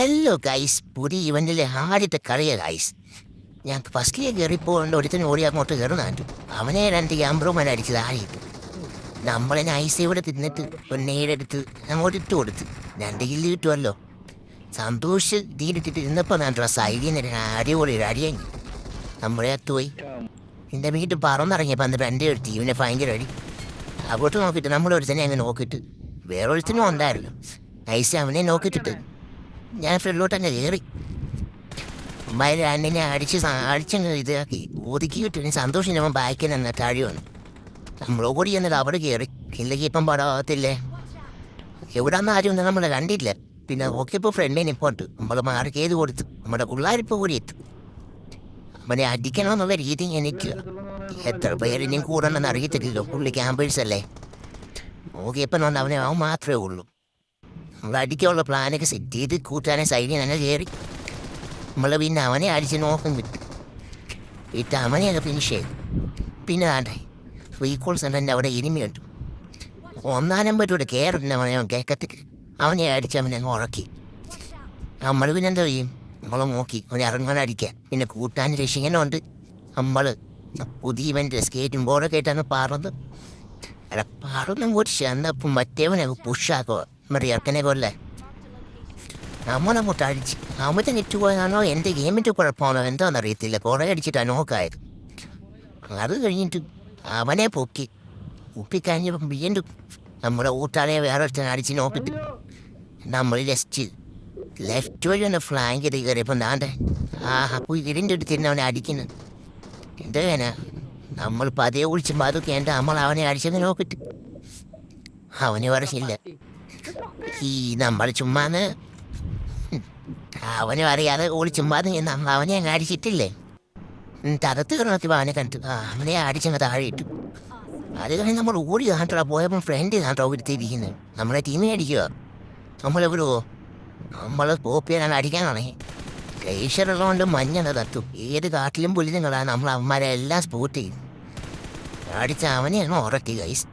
Hello guys പുതിയ ഇവന്റിലെ ആദ്യത്തെ കളിയ guys ഞാൻ ഫസ്റ്റിലേക്ക് കയറിപ്പോണ്ട് ഒരുത്തിന് ഓടി അങ്ങോട്ട് കയറുന്നുണ്ട് അവനെ രണ്ട് ക്യാമ്പ്രോമാൻ അടിച്ചത് ആരെയിട്ടു നമ്മളെ നൈസ് ഇവിടെ തിന്നിട്ട് പൊന്നേടെടുത്ത് അങ്ങോട്ട് ഇട്ട് കൊടുത്ത്. രണ്ട് കില്ല് കിട്ടുമല്ലോ സന്തോഷ് തീരിട്ടിട്ട് ഇരുന്നപ്പോൾ ഞാൻ ഡ്രസ്സ് ഐഡിയ അടിപൊളി ഒരു അടിയായി നമ്മളെ അത്തുപോയി എന്റെ വീട്ടിൽ പറന്നിറങ്ങിയപ്പോൾ അന്ന് എന്റെ ഒരു ടീമിനെ ഭയങ്കര അടി. അങ്ങോട്ട് നോക്കിയിട്ട് നമ്മളൊരുത്തനെ അങ്ങ് നോക്കിയിട്ട് വേറൊരുത്തനും ഉണ്ടായിരുന്നു? നൈസ് അവനെ നോക്കിയിട്ടിട്ട് ഞാൻ ഫ്രണ്ടിലോട്ട് തന്നെ കയറി അമ്മായി അന്നെ അടിച്ച് അടിച്ചങ്ങ് ഇതാക്കി. ഒതുക്കി വിട്ടു. സന്തോഷം ഞാൻ ബാക്കിൽ നിന്ന് താഴെ വന്നു. നമ്മളോ കൂടി എന്നിട്ട് അവിടെ കയറി ഇല്ലെങ്കിൽ ഇപ്പം പടാകത്തില്ലേ എവിടാന്ന് ആരും ഒന്നും നമ്മൾ കണ്ടില്ല പിന്നെ നോക്കിയപ്പോൾ ഫ്രണ്ടിനെ ഇപ്പോട്ട് നമ്മൾ മാറി ചെയ്ത് കൊടുത്തു. നമ്മുടെ പിള്ളേരിപ്പോൾ കൂടി എത്തും. അവനെ അടിക്കണമെന്നുള്ള രീതി എനിക്ക് എത്ര പേരിനെയും കൂടണമെന്ന് അറിയത്തില്ലല്ലോ. പുള്ളി ക്യാമ്പേഴ്സ് അല്ലേ? നോക്കിയപ്പോൾ വന്ന് അവനെ അവൻ മാത്രമേ ഉള്ളൂ. അടിക്കാനുള്ള പ്ലാനൊക്കെ സെറ്റ് ചെയ്ത് കൂട്ടാനെ സൈഡിൽ തന്നെ കയറി നമ്മളെ പിന്നെ അവനെ അടിച്ച് നോക്കും വിട്ടു ഇട്ട് അവനെയൊക്കെ ഫിനിഷ് ചെയ്തു പിന്നെ വേണ്ടേ? റീകോൾ സെന്ററിന്റെ അവിടെ ഇനിമി കണ്ടു. ഒന്നാം നമ്പറ്റൂടെ കയറുന്ന അവനെ അവൻ കേക്കത്തിൽ അവനെ അടിച്ച് അവനെ അങ്ങ് ഉറക്കി. നമ്മൾ പിന്നെ എന്താ ചെയ്യും? നമ്മളെ നോക്കി. അവനെ ഇറങ്ങാൻ അടിക്കാൻ പിന്നെ കൂട്ടാൻ രക്ഷിക്കാനുണ്ട് നമ്മൾ പുതിയ ഇവന്റെ സ്കേറ്റും ബോർഡൊക്കെ ആയിട്ടാണ് പാറുന്നത്. അല്ല പാറുന്ന കുറിച്ച് ചെന്നപ്പം മറ്റേവനെ പുഷാക്കുക നമ്മുടെ കൊല്ലേ? നമ്മളെ അങ്ങോട്ട് അടിച്ച് അമിത നെറ്റ് പോയതാണോ എന്റെ ഗെയിമിന്റെ കുഴപ്പമാണോ? എന്താണെന്ന് അറിയത്തില്ല കുറേ അടിച്ചിട്ട് അനോക്കായത് അത് കഴിഞ്ഞിട്ട് അവനെ പൊക്കി ഉപ്പിക്കഴിഞ്ഞപ്പം വീണ്ടും നമ്മുടെ ഊട്ടാളെ വേറെ ഒരുത്തൻ അടിച്ച് നോക്കിട്ട് നമ്മൾ ജസ്റ്റ് ലെഫ്റ്റ് വഴി ഒന്ന് ഫ്ലാങ്ക് ചെയ്ത് കയറിയപ്പോൾ നാണ്ട ആ അപ്പോൾ ഇതിന്റെ അടുത്ത് ഇരുന്ന് അവനെ അടിക്കുന്നു. എന്താ വേന? നമ്മൾ പതിയെ ഒളിച്ച് അതൊക്കെ എന്റെ നമ്മൾ അവനെ അടിച്ചത് നോക്കിട്ട്. അവന് പറഞ്ഞില്ല ഈ നമ്മൾ ചുമ്മാന്ന് അവനും അറിയാതെ ഓളി ചുമ്മാതെ നമ്മ അവനെ അങ്ങ് അടിച്ചിട്ടില്ലേ? തകത്ത് കിടന്നപ്പോൾ അവനെ കണ്ടു ആ അവനെ അടിച്ചങ്ങ് താഴെ ഇട്ടു അത് കഴിഞ്ഞ് നമ്മൾ ഓടി കാട്ടോ പോയപ്പോൾ ഫ്രണ്ട് കാട്ടോ ഒരുത്തിരിക്കുന്നത് നമ്മളെ ടീമിനെ അടിക്കുക നമ്മളെവിടോ നമ്മൾ പോപ്പിയാണ് അടിക്കാനാണേ. ഗ്ലേഷ്യറുള്ളതുകൊണ്ട് മഞ്ഞണ് തത്തു ഏത് കാട്ടിലും പുല്ലിനുകളാണ് നമ്മൾ അവന്മാരെ എല്ലാം സ്പോട്ട് ചെയ്യും. അടിച്ച അവനെയാണ് ഉറക്കി ഗൈസ്